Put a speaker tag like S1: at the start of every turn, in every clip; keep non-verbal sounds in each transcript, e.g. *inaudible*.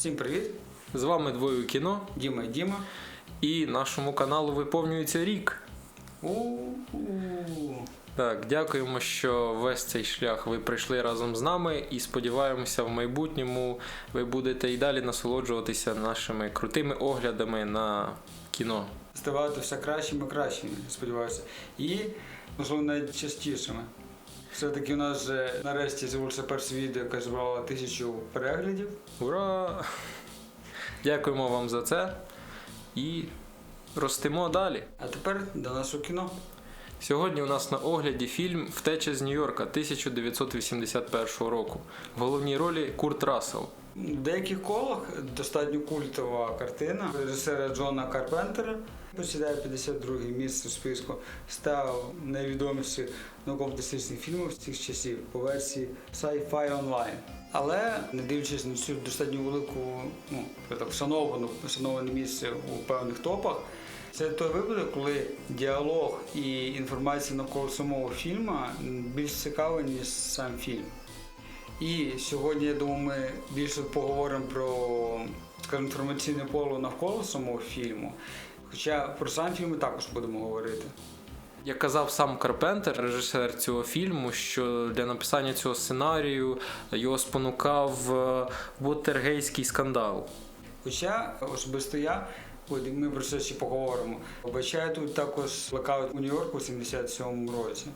S1: Всім привіт!
S2: З вами двоє кіно
S1: Діма і Діма.
S2: і нашому каналу виповнюється рік.
S1: У-у-у.
S2: Так, дякуємо, що весь цей шлях ви прийшли разом з нами і сподіваємося, в майбутньому ви будете і далі насолоджуватися нашими крутими оглядами на кіно.
S1: Ставати все кращими і кращими, сподіваюся. І, можливо, навіть частішими. Все-таки у нас вже нарешті з'явився перше відео, яке збирало тисячу переглядів.
S2: Ура! Дякуємо вам за це і ростимо далі.
S1: А тепер до нашого кіно.
S2: Сьогодні у нас на огляді фільм Втеча з Нью-Йорка 1981 року. В головній ролі Курт Рассел.
S1: В деяких колах достатньо культова картина режисера Джона Карпентера. Посідає 52 місце в списку став найвідоміших науково-дослідних фільмів з цих часів по версії Sci-Fi Online. Але не дивлячись на цю достатньо велику, ну так вшановану, вшановане місце у певних топах. Це той випадок, коли діалог і інформація навколо самого фільму більш цікава, ніж сам фільм. І сьогодні, я думаю, ми більше поговоримо про скажімо, інформаційне поле навколо самого фільму. Хоча про сам фільм ми також будемо говорити.
S2: Як казав сам Карпентер, режисер цього фільму, що для написання цього сценарію його спонукав е, Вотергейський скандал.
S1: Хоча особисто я, ми про це ще поговоримо, вбачаю тут також блокаут у Нью-Йорку у 77-му році.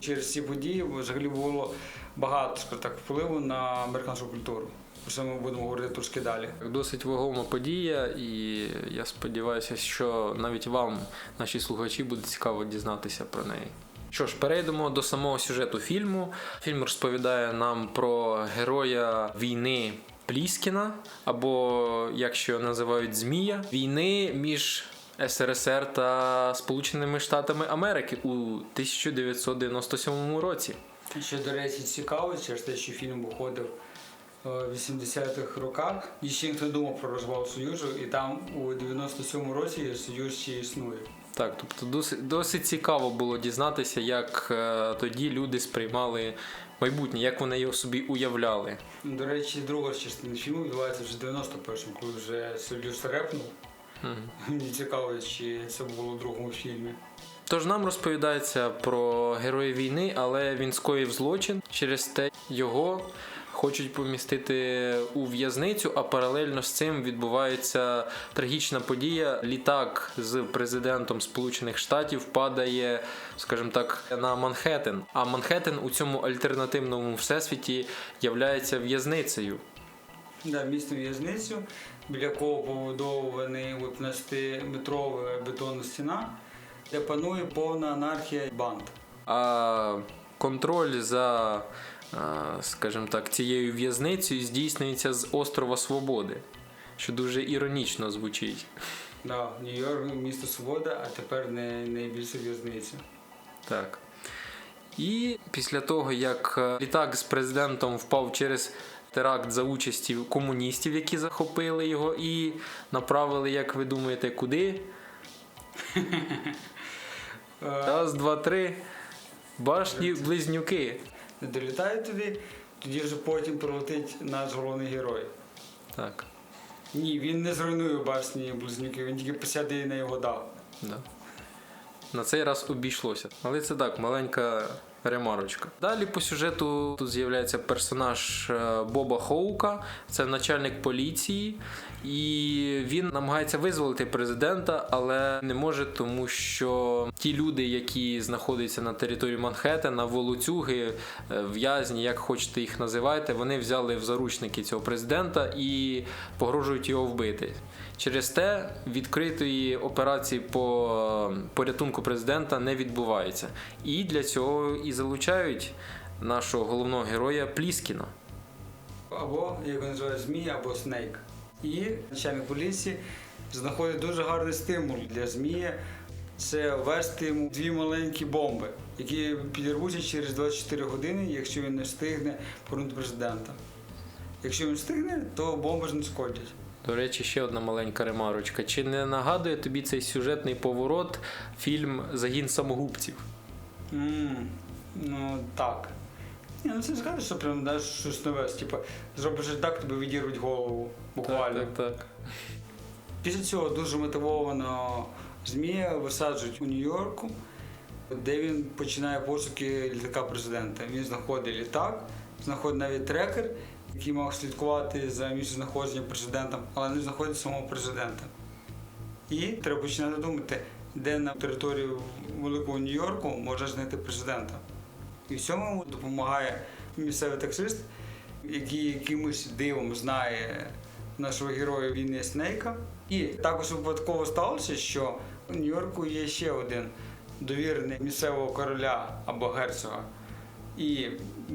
S1: Через ці події взагалі було багато так, впливу на американську культуру. Про це ми будемо говорити трошки далі.
S2: Досить вагома подія, і я сподіваюся, що навіть вам, наші слухачі, буде цікаво дізнатися про неї. Що ж, перейдемо до самого сюжету фільму. Фільм розповідає нам про героя війни Пліскіна, або як його називають Змія, війни між СРСР та Сполученими Штатами Америки у 1997 році.
S1: Що, до речі, цікаво, через те, що фільм виходив е, в 80-х роках, і ще ніхто думав про розвал Союзу, і там у 97-му році Союз ще існує.
S2: Так, тобто досить, досить цікаво було дізнатися, як е, тоді люди сприймали майбутнє, як вони його собі уявляли.
S1: До речі, друга частина фільму відбувається вже в 91-му, коли вже Союз репнув. Мені цікаво, чи це було в другому фільмі.
S2: Тож нам розповідається про героя війни, але він скоїв злочин. Через те його хочуть помістити у в'язницю, а паралельно з цим відбувається трагічна подія. Літак з президентом Сполучених Штатів падає, скажімо так, на Манхеттен. А Манхеттен у цьому альтернативному всесвіті являється в'язницею.
S1: Да, місто в'язницю, біля якого побудований 15-метрова бетонна стіна, де панує повна анархія банд.
S2: А контроль за, скажімо так, цією в'язницею здійснюється з острова Свободи, що дуже іронічно звучить.
S1: Да, Нью-Йорк місто Свобода, а тепер не найбільша в'язниця.
S2: Так. І після того, як е, літак з президентом впав через теракт за участі комуністів, які захопили його, і направили, як ви думаєте, куди? *laughs* Раз, два, три. Башні близнюки.
S1: Не долітає туди, тоді вже потім прилетить наш головний герой.
S2: Так.
S1: Ні, він не зруйнує башні близнюки, він тільки посяде на його дах.
S2: Да. На цей раз обійшлося. Але це так, маленька ремарочка. Далі по сюжету тут з'являється персонаж е, Боба Хоука, це начальник поліції, і він намагається визволити президента, але не може, тому що ті люди, які знаходяться на території Манхеттена, волоцюги, е, в'язні, як хочете їх називайте, вони взяли в заручники цього президента і погрожують його вбити. Через те відкритої операції по порятунку президента не відбувається. І для цього і залучають нашого головного героя Пліскіна.
S1: Або, як його називають, змій, або снейк. І начальник поліції знаходить дуже гарний стимул для змія. Це ввести йому дві маленькі бомби, які підірвуться через 24 години, якщо він не встигне повернути президента. Якщо він встигне, то бомби ж не шкодять.
S2: До речі, ще одна маленька ремарочка. Чи не нагадує тобі цей сюжетний поворот фільм Загін самогубців?
S1: м ну так. Ні, ну це сказати, що прям знаєш, щось нове. Типа, зробиш так, тобі відірвуть голову. Буквально.
S2: Так, так, так.
S1: Після цього дуже мотивовано Змія висаджують у Нью-Йорку, де він починає пошуки літака президента. Він знаходить літак, знаходить навіть трекер, який мав слідкувати за місцезнаходженням президента, але не знаходить самого президента. І треба починати думати, де на території Великого Нью-Йорку можна знайти президента. І в цьому допомагає місцевий таксист, який якимось дивом знає нашого героя війни Снейка. І також випадково сталося, що у Нью-Йорку є ще один довірений місцевого короля або герцога. І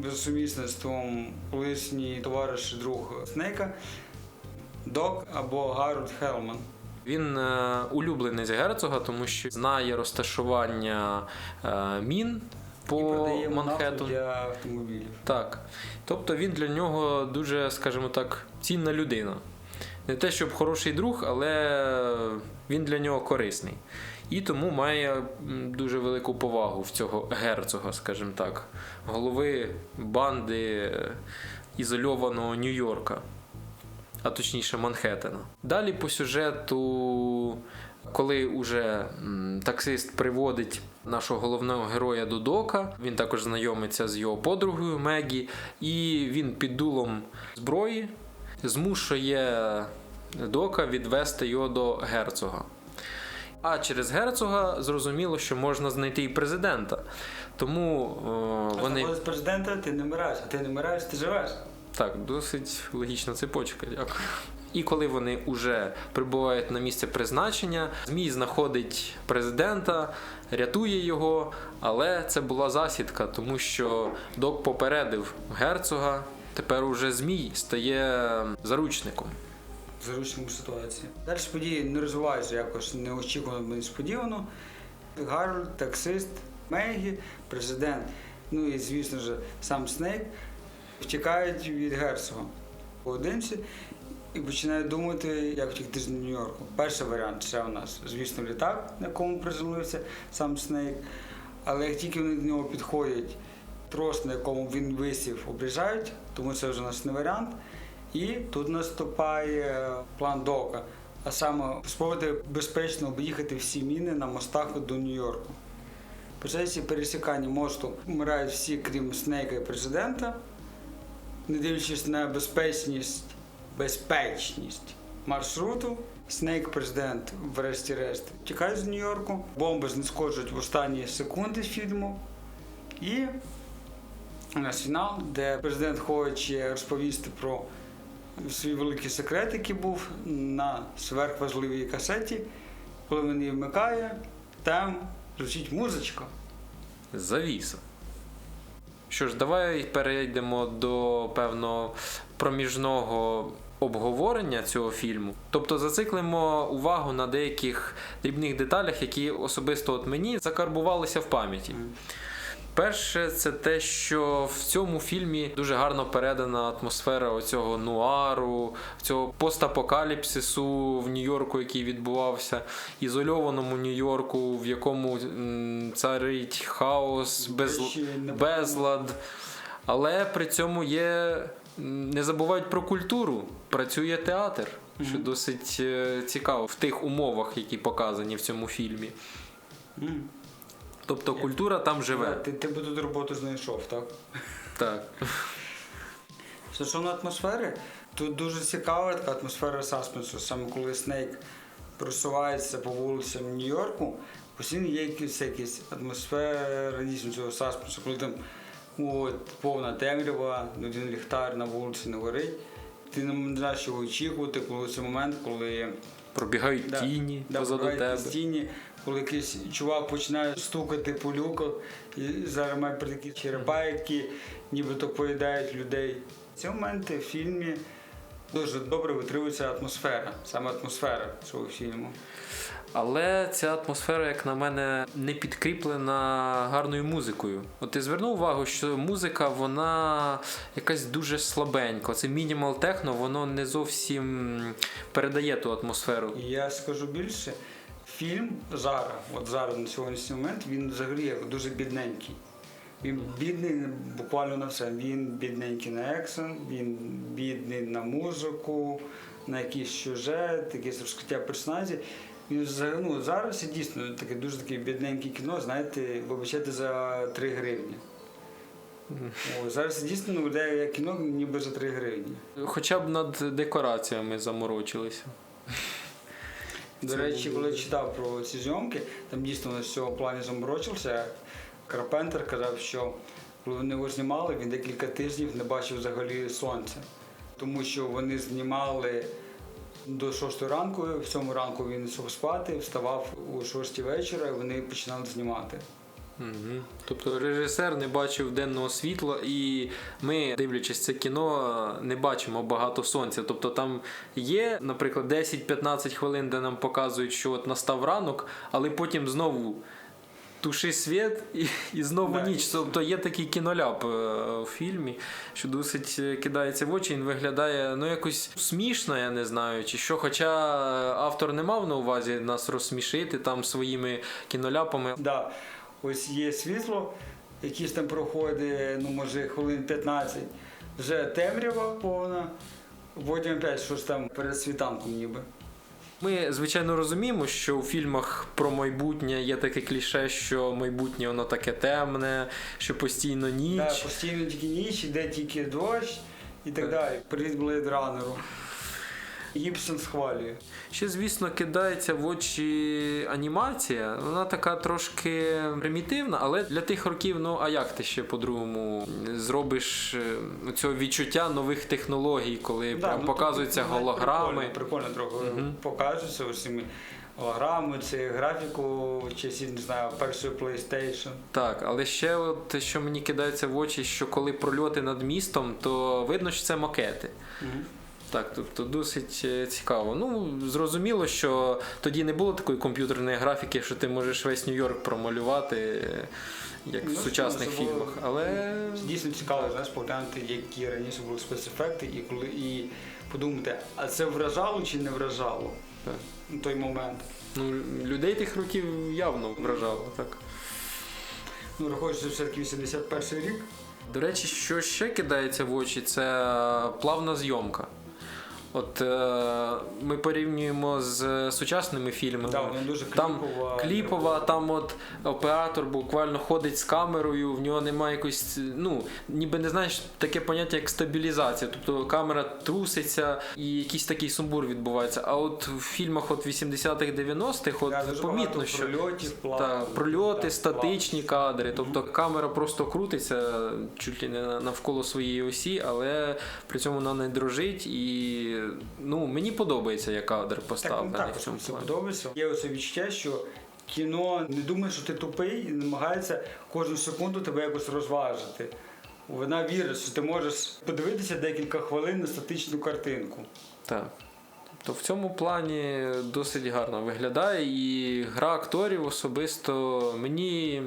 S1: за сумісництвом колишній товариш друг Снейка Док або Гарольд Хелман.
S2: Він е, улюбленець герцога, тому що знає розташування е, мін по Манхетту.
S1: для автомобілів.
S2: Так. Тобто він для нього дуже, скажімо так, цінна людина. Не те, щоб хороший друг, але він для нього корисний. І тому має дуже велику повагу в цього герцога, скажімо так, голови банди е, ізольованого Нью-Йорка, а точніше Манхеттена. Далі по сюжету, коли уже таксист приводить нашого головного героя до Дока, він також знайомиться з його подругою Мегі, і він під дулом зброї змушує Дока відвести його до герцога. А через герцога зрозуміло, що можна знайти і президента. Тому е,
S1: Вони... Знаходиш президента, ти не вмираєш, а ти не вмираєш, ти живеш.
S2: так, досить логічна цепочка. Дякую. І коли вони вже прибувають на місце призначення, Змій знаходить президента, рятує його, але це була засідка, тому що док попередив герцога. Тепер уже Змій стає заручником.
S1: В заручному ситуації. Далі події не розвиваються якось неочікувано, несподівано. Гарольд, таксист, Мегі, президент, ну і звісно ж сам Снейк втікають від герцога поодинці і починають думати, як втікти з Нью-Йорку. Перший варіант це у нас, звісно, літак, на якому приземлився сам Снейк. Але як тільки вони до нього підходять, трос, на якому він висів, обріжають, тому це вже у нас не варіант. І тут наступає план Дока, а саме спробувати безпечно об'їхати всі міни на мостах до Нью-Йорку. Процесі пересікання мосту вмирають всі, крім Снейка і президента, не дивлячись на безпечність, безпечність маршруту. Снейк, президент, врешті-решт, тікає з Нью-Йорку, бомби знешкоджують в останні секунди фільму. І у нас фінал, де президент хоче розповісти про свій великий секрет, який був на сверхважливій касеті. Коли він її вмикає, там звучить музичка.
S2: Завіса. Що ж, давай перейдемо до певного проміжного обговорення цього фільму. Тобто зациклимо увагу на деяких дрібних деталях, які особисто от мені закарбувалися в пам'яті. Перше, це те, що в цьому фільмі дуже гарно передана атмосфера оцього нуару, цього постапокаліпсису в Нью-Йорку, який відбувався, ізольованому Нью-Йорку, в якому царить хаос, без, безлад. Але при цьому є. Не забувають про культуру, працює театр, що досить е, цікаво в тих умовах, які показані в цьому фільмі. Тобто культура там живе.
S1: Ти, ти би тут роботу знайшов, так?
S2: Так. *laughs*
S1: Стосовно атмосфери, тут дуже цікава така атмосфера саспенсу. Саме коли Снейк просувається по вулицям Нью-Йорку, постійно є якась, якась атмосфера цього саспенсу, коли там от, повна темрява, один ліхтар на вулиці не горить. Ти не знаєш, чого очікувати, коли це момент, коли
S2: Пробігають
S1: Да,
S2: тіні
S1: да,
S2: позаду тебе.
S1: стіні, коли якийсь чувак починає стукати по люках, і зараз має при такі черепа, які нібито поїдають людей. Ці моменти в фільмі дуже добре витримується атмосфера, саме атмосфера цього фільму.
S2: Але ця атмосфера, як на мене, не підкріплена гарною музикою. От ти звернув увагу, що музика вона якась дуже слабенька. Це мінімал техно, воно не зовсім передає ту атмосферу.
S1: Я скажу більше, фільм зараз, от зараз на сьогоднішній момент, він взагалі як дуже бідненький. Він бідний буквально на все. Він бідненький на екшен, він бідний на музику, на якийсь сюжет, якесь розкриття персонажів. Він ну, зараз це дійсно таке дуже таке бідненьке кіно, знаєте, вибачайте за 3 гривні. О, зараз дійсно виглядає як кіно ніби за 3 гривні.
S2: Хоча б над декораціями заморочилися.
S1: До речі, коли читав про ці зйомки, там дійсно з цього плані заморочився. Карпентер казав, що коли вони його знімали, він декілька тижнів не бачив взагалі сонця. Тому що вони знімали до 6 ранку, в цьому ранку він йшов спати, вставав о 6 вечора, і вони починали знімати.
S2: Угу. Тобто режисер не бачив денного світла, і ми, дивлячись це кіно, не бачимо багато сонця. Тобто там є, наприклад, 10-15 хвилин, де нам показують, що от настав ранок, але потім знову. Туши світ *laughs* і, і знову
S1: Да,
S2: ніч. Тобто є такий кіноляп е, в фільмі, що досить е, кидається в очі. Він виглядає ну якось смішно, я не знаю, чи що. Хоча автор не мав на увазі нас розсмішити там своїми кіноляпами.
S1: Да. Ось є світло, якісь там проходить, ну може хвилин 15, вже темрява повна, потім опять щось там перед світанком ніби.
S2: Ми, звичайно, розуміємо, що у фільмах про майбутнє є таке кліше, що майбутнє воно таке темне, що постійно ніч.
S1: Да, постійно тільки ніч, іде тільки дощ і так
S2: Так.
S1: далі. Привіт Runner. Гібсон схвалює.
S2: Ще, звісно, кидається в очі анімація. Вона така трошки примітивна, але для тих років, ну а як ти ще по-другому зробиш е, цього відчуття нових технологій, коли
S1: Да,
S2: прям
S1: ну,
S2: показуються
S1: тут
S2: голограми.
S1: Прикольно, прикольно трохи
S2: Мгм.
S1: покажуться ось голограми, це графіку часів, не знаю, першої PlayStation.
S2: Так, але ще от що мені кидається в очі, що коли прольоти над містом, то видно, що це макети.
S1: Мгм.
S2: Так, тобто досить е, цікаво. Ну, зрозуміло, що тоді не було такої комп'ютерної графіки, що ти можеш весь Нью-Йорк промалювати, е, як
S1: Ну,
S2: в сучасних
S1: було-
S2: фільмах. Але
S1: Дійсно цікаво, знаєш, поглянути, які раніше були спецефекти, і коли і подумати, а це вражало чи не вражало
S2: Так.
S1: на той момент.
S2: ну, людей тих років явно вражало. Так.
S1: Ну, рахуючи, все-таки 81 рік.
S2: До речі, що ще кидається в очі, це плавна зйомка. От е, ми порівнюємо з сучасними фільмами.
S1: Да, вона дуже
S2: Там
S1: кліпова.
S2: кліпова, там от оператор буквально ходить з камерою, в нього немає якоїсь, ну, ніби не знаєш таке поняття як стабілізація. Тобто камера труситься і якийсь такий сумбур відбувається. А от в фільмах от 80-х, 90-х от
S1: Да,
S2: помітно, що
S1: прольотів, плав-
S2: та, прольоти,
S1: да,
S2: статичні кадри. Тобто камера просто крутиться чуть ли не навколо своєї осі, але при цьому вона не дрожить. І ну, мені подобається, як кадр
S1: Так, ну, так,
S2: в цьому плані.
S1: подобається. Є оце відчуття, що кіно не думає, що ти тупий і намагається кожну секунду тебе якось розважити. Вона вірить, що ти можеш подивитися декілька хвилин на статичну картинку.
S2: Так. Тобто в цьому плані досить гарно виглядає, і гра акторів особисто мені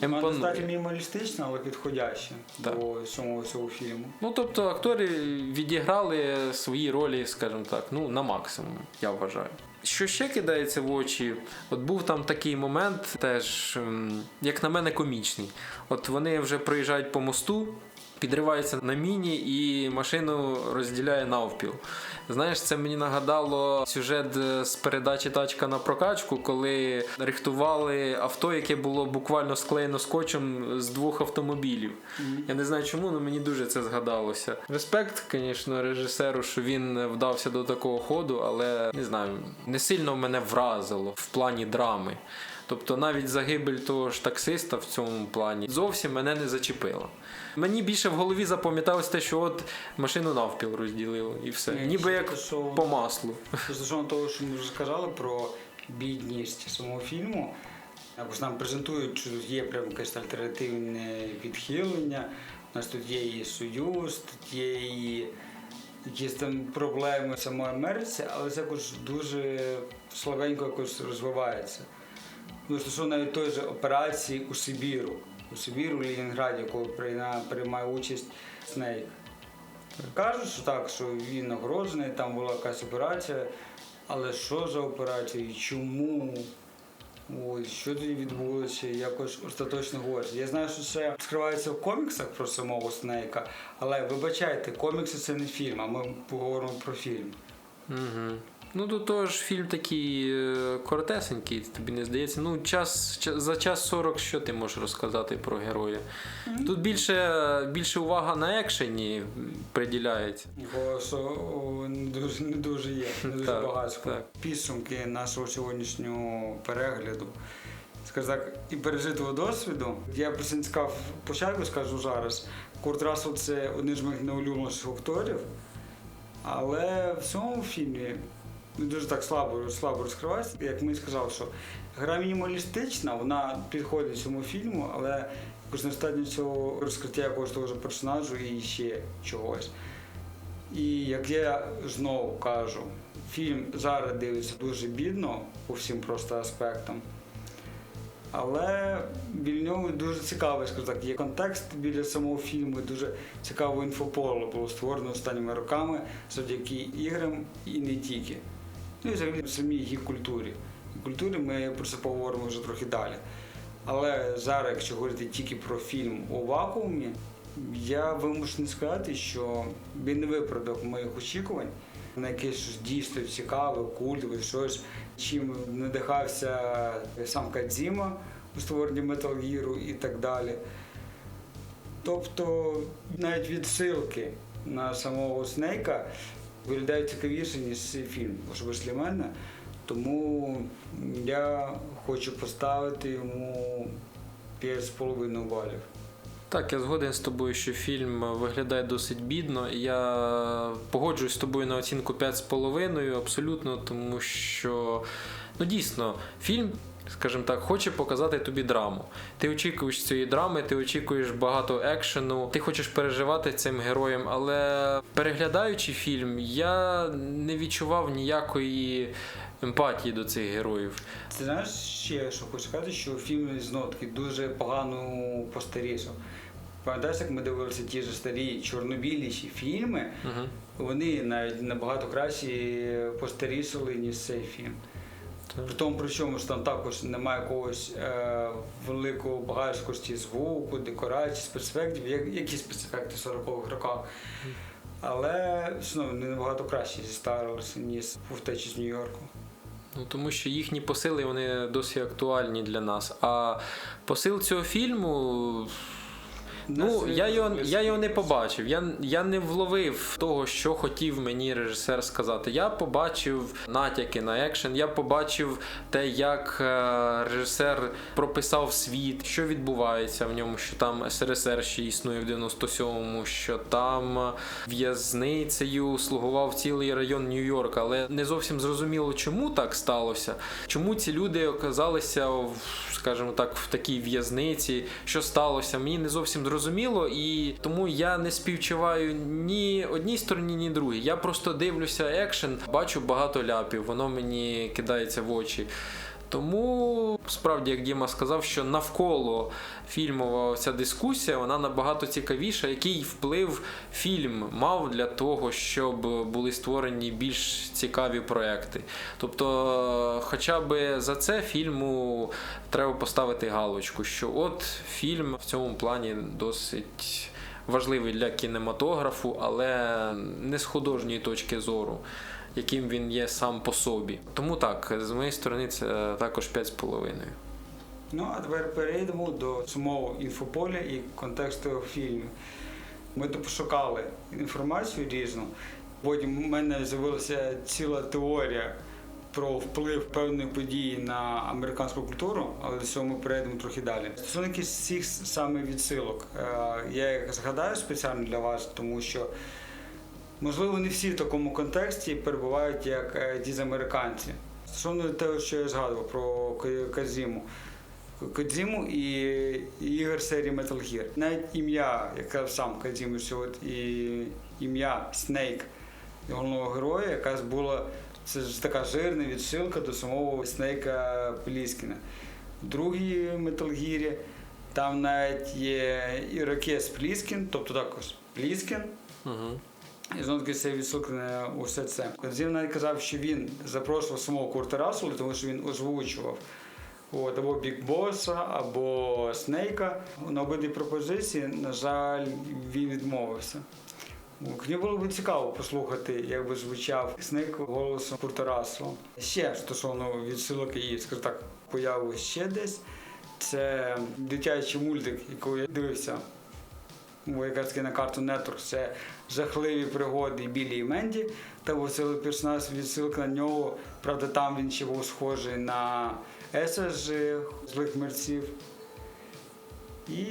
S1: Вона достатньо мінімалістична, але підходяща
S2: Так.
S1: до самого цього фільму.
S2: Ну, тобто актори відіграли свої ролі, скажімо так, ну, на максимум, я вважаю. Що ще кидається в очі? От був там такий момент, теж, ем, як на мене, комічний. От вони вже проїжджають по мосту, підриваються на міні і машину розділяє навпіл. Знаєш, це мені нагадало сюжет з передачі Тачка на прокачку, коли рихтували авто, яке було буквально склеєно скотчем з двох автомобілів. Я не знаю чому, але мені дуже це згадалося. Респект, звісно, режисеру, що він вдався до такого ходу, але не знаю, не сильно мене вразило в плані драми. Тобто навіть загибель того ж таксиста в цьому плані зовсім мене не зачепило. Мені більше в голові запам'яталось те, що от машину навпіл розділило і все.
S1: Ні,
S2: Ніби як
S1: що-
S2: по маслу.
S1: Стосовно того, що ми вже сказали про бідність самого фільму, якось нам презентують, що тут є прям якесь альтернативне відхилення. У нас тут є і союз, тут є і якісь там проблеми самої Америці, але це якось дуже слабенько якось розвивається. Ну, стосовно навіть той же операції у Сибіру. У Сибіру, в Ленінграді, якого прийна- приймає участь Снейк. Кажуть, що так, що він нагороджений, там була якась операція, але що за операція і чому? Ось, що тоді відбулося, якось остаточно говорити. Я знаю, що це скривається в коміксах про самого Снейка, але вибачайте, комікси це не фільм, а ми поговоримо про фільм.
S2: Угу. Ну, до того ж, фільм такий е, коротесенький, тобі не здається. Ну, час, ча- за час 40 що ти можеш розказати про героя? Тут більше, більше увага на екшені приділяється.
S1: Бо що о, не дуже, не дуже є, не дуже
S2: Так,
S1: багато.
S2: так.
S1: Підсумки нашого сьогоднішнього перегляду. Скажу так, і пережитого досвіду. Я просто не сказав початку, скажу зараз. Курт Рассел – це один з моїх найулюбленіших акторів. Але в цьому фільмі дуже так слабо, слабо розкривається. Як ми сказав, що гра мінімалістична, вона підходить цьому фільму, але якось недостатньо цього розкриття якогось того ж персонажу і ще чогось. І як я знову кажу, фільм зараз дивиться дуже бідно по всім просто аспектам. Але біля нього дуже цікавий, скажу так, є контекст біля самого фільму, дуже цікаве інфополе було створено останніми роками завдяки іграм і не тільки. Ну і взагалі самій їх культурі. І культурі ми про це поговоримо вже трохи далі. Але зараз, якщо говорити тільки про фільм у вакуумі, я вимушений сказати, що він не виправдав моїх очікувань на якесь дійсно цікаве, культове, щось, чим надихався сам Кадзіма у створенні Metal Gear і так далі. Тобто навіть відсилки на самого Снейка виглядають цікавіше, ніж фільм, особисто для мене. Тому я хочу поставити йому 5,5 балів.
S2: Так, я згоден з тобою, що фільм виглядає досить бідно. Я погоджуюсь з тобою на оцінку 5,5 абсолютно, тому що ну дійсно фільм. Скажімо так, хоче показати тобі драму. Ти очікуєш цієї драми, ти очікуєш багато екшену, ти хочеш переживати цим героєм, але переглядаючи фільм, я не відчував ніякої емпатії до цих героїв.
S1: Ти знаєш ще, що хочу сказати, що фільм знову таки дуже погано постарішав. Пам'ятаєш, як ми дивилися ті ж старі чорнобіліші фільми,
S2: Угу.
S1: вони навіть набагато краще постарішали, ніж цей фільм. При тому, при чому ж там також немає якогось е, великого багатськості звуку, декорацій, спецефектів, як, які спецефекти в 40-х роках. Але знову не набагато краще зістарилися, ніж у втечі з Нью-Йорку.
S2: Ну, тому що їхні посили вони досі актуальні для нас. А посил цього фільму. Ну, я його, я його не побачив. Я, я не вловив того, що хотів мені режисер сказати. Я побачив натяки на екшен, я побачив те, як е, режисер прописав світ, що відбувається в ньому, що там СРСР ще існує в 97-му, що там в'язницею слугував цілий район Нью-Йорка, але не зовсім зрозуміло, чому так сталося. Чому ці люди оказалися, скажімо так, в такій в'язниці, що сталося, мені не зовсім зрозуміло, і тому я не співчуваю ні одній стороні, ні другій. Я просто дивлюся екшен, бачу багато ляпів, воно мені кидається в очі. Тому справді, як Діма сказав, що навколо фільмова ця дискусія вона набагато цікавіша. Який вплив фільм мав для того, щоб були створені більш цікаві проекти? Тобто, хоча б за це фільму треба поставити галочку, що от фільм в цьому плані досить. Важливий для кінематографу, але не з художньої точки зору, яким він є сам по собі. Тому так, з моєї сторони, це також 5,5.
S1: Ну, а тепер перейдемо до самого інфополя і контексту фільму. Ми пошукали інформацію різну. Потім у мене з'явилася ціла теорія про вплив певної події на американську культуру, але до цього ми перейдемо трохи далі. Стосовно цих саме відсилок, е, я їх згадаю спеціально для вас, тому що можливо не всі в такому контексті перебувають як е, американці. Стосовно того, що я згадував про Ка- Казіму. Кодзіму і ігор серії Metal Gear. Навіть ім'я, як казав сам Кодзіму, і ім'я Снейк головного героя, якраз була це ж така жирна відсилка до самого Снейка Пліскіна. В другій Metal Gear там навіть є ірокез Пліскін, тобто також Пліскін,
S2: Угу.
S1: І знову таки це відсилка на усе це. Кодзім навіть казав, що він запрошував самого Курта Рассела, тому що він озвучував От, або Бік Боса, або Снейка. На обидві пропозиції, на жаль, він відмовився. Мені було б цікаво послухати, як би звучав Снейк голосом Курта Рассела. Ще стосовно відсилок і, скажімо так, появи ще десь. Це дитячий мультик, який я дивився бо якраз на карту Network. Це жахливі пригоди Білі і Менді. Та був персонаж відсилка на нього. Правда, там він ще був схожий на Еса злих мерців. І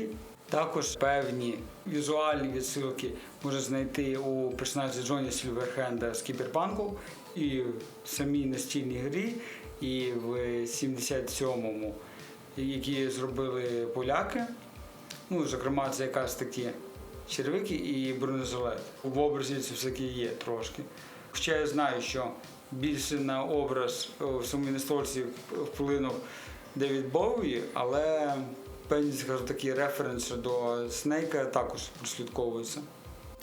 S1: також певні візуальні відсилки можна знайти у персонажі Джоні Сільверхенда з Кіберпанку і в самій настільній грі, і в 77-му, які зробили поляки. Ну, зокрема, це якраз такі червики і бронежилет. В образі це все-таки є трошки. Хоча я знаю, що більше на образ е, в самій настольці вплинув Девід Боуї, але певні, скажу, такі референси до Снейка також прослідковуються.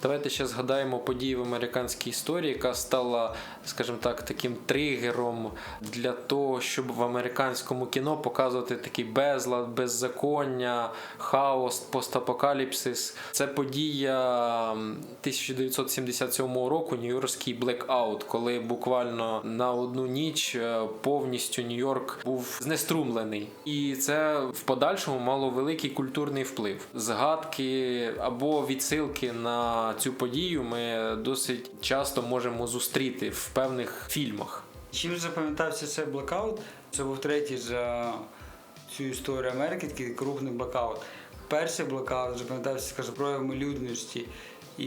S2: Давайте ще згадаємо події в американській історії, яка стала, скажімо так, таким тригером для того, щоб в американському кіно показувати такий безлад, беззаконня, хаос, постапокаліпсис. Це подія м, 1977 року, Нью-Йоркський блекаут, коли буквально на одну ніч е, повністю Нью-Йорк був знеструмлений. І це в подальшому мало великий культурний вплив. Згадки або відсилки на цю подію ми досить часто можемо зустріти в певних фільмах.
S1: Чим запам'ятався цей блокаут? Це був третій за цю історію Америки, такий крупний блокаут. Перший блокаут запам'ятався, скажу, проявами людності і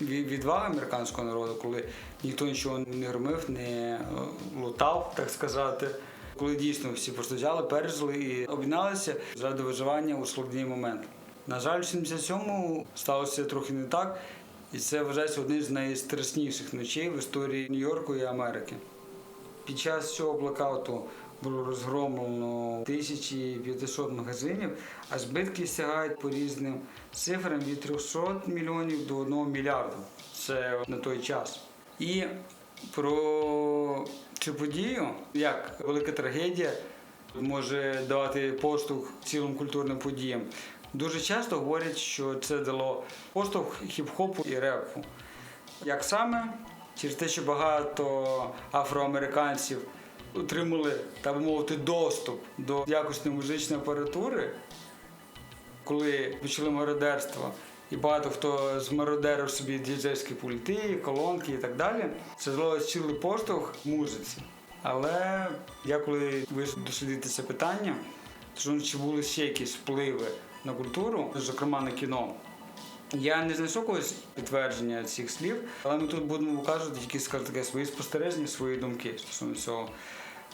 S1: ві- відваги американського народу, коли ніхто нічого не громив, не е, лутав, так сказати. Коли дійсно всі просто взяли, пережили і об'єдналися заради виживання у складний момент. На жаль, в 77-му сталося трохи не так, і це вважається одним з найстрашніших ночей в історії Нью-Йорку і Америки. Під час цього блокауту було розгромлено 1500 магазинів, а збитки сягають по різним цифрам від 300 мільйонів до 1 мільярда. Це на той час. І про цю подію, як велика трагедія може давати поштовх цілим культурним подіям. Дуже часто говорять, що це дало поштовх хіп-хопу і репу. Як саме? Через те, що багато афроамериканців отримали, так би мовити, доступ до якісної музичної апаратури, коли почали мародерство, і багато хто змародерив собі діджейські пульти, колонки і так далі, це дало цілий поштовх музиці. Але я коли ви дослідите це питання, то чи були ще якісь впливи на культуру, зокрема на кіно, я не знайшов когось підтвердження цих слів, але ми тут будемо показувати тільки скажу таке свої спостереження, свої думки стосовно цього.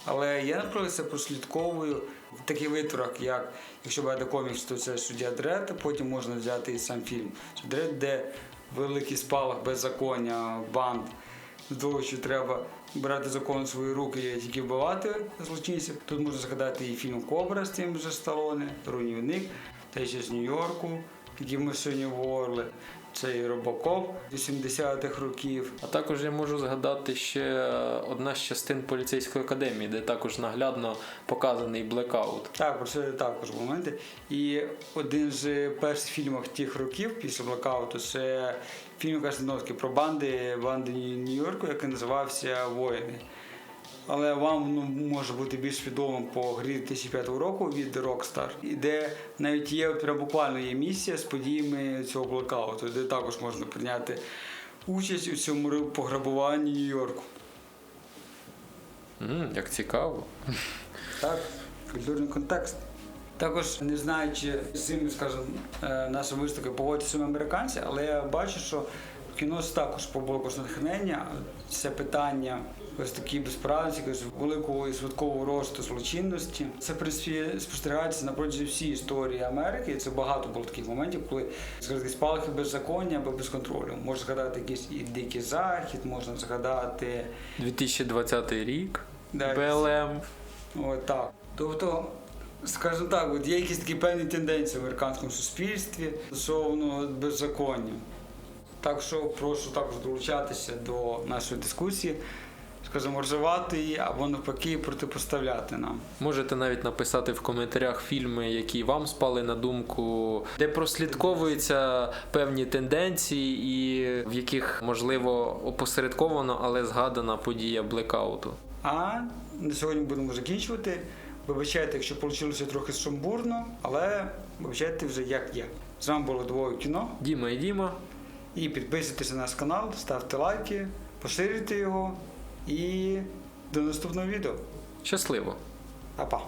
S1: Але я, наприклад, це прослідковую в таких витворах, як якщо брати комікс, то це суддя Дред, потім можна взяти і сам фільм. Дред, де великий спалах беззаконня, банд, до того, що треба брати закон в свої руки і тільки вбивати злочинців. Тут можна згадати і фільм Кобра з тим же Сталоне, Руйнівник, те ще з Нью-Йорку, який ми сьогодні говорили. Це і Робокоп 80-х років.
S2: А також я можу згадати ще одна з частин поліцейської академії, де також наглядно показаний блекаут.
S1: Так, про це також моменти. І один з перших фільмів тих років після блокауту це фільм якраз про банди банди Нью-Йорку, який називався Воїни. Але вам ну, може бути більш відомим по грі 2005 року від Rockstar, і де навіть є прям буквально є місія з подіями цього блокауту, де також можна прийняти участь у цьому пограбуванні Нью-Йорку.
S2: М, як цікаво.
S1: Так, культурний контекст. Також не знаю, чи з цим, скажімо, е, наша виставка погодяться саме американці, але я бачу, що в кіно також побуло натхнення. Це питання ось такі безправці, якогось великого і швидкого росту злочинності. Це в принципі спостерігається на протязі всієї історії Америки. Це багато було таких моментів, коли скажімо, спалахи беззаконня або безконтролю. Можна згадати якийсь і дикий захід, можна згадати
S2: 2020 рік.
S1: Да,
S2: БЛМ.
S1: Ось так. Тобто, скажімо так, от є якісь такі певні тенденції в американському суспільстві стосовно беззаконня. Так що прошу також долучатися до нашої дискусії, скажімо, ржавати її або навпаки протипоставляти нам.
S2: Можете навіть написати в коментарях фільми, які вам спали на думку, де прослідковуються певні тенденції, і в яких можливо опосередковано, але згадана подія блекауту.
S1: А на сьогодні будемо закінчувати. Вибачайте, якщо вийшло трохи сумбурно, але вибачайте вже як є. З вами було двоє кіно.
S2: Діма і Діма.
S1: І підписуйтесь на наш канал, ставте лайки, поширюйте його і до наступного відео.
S2: Щасливо!
S1: Па-па!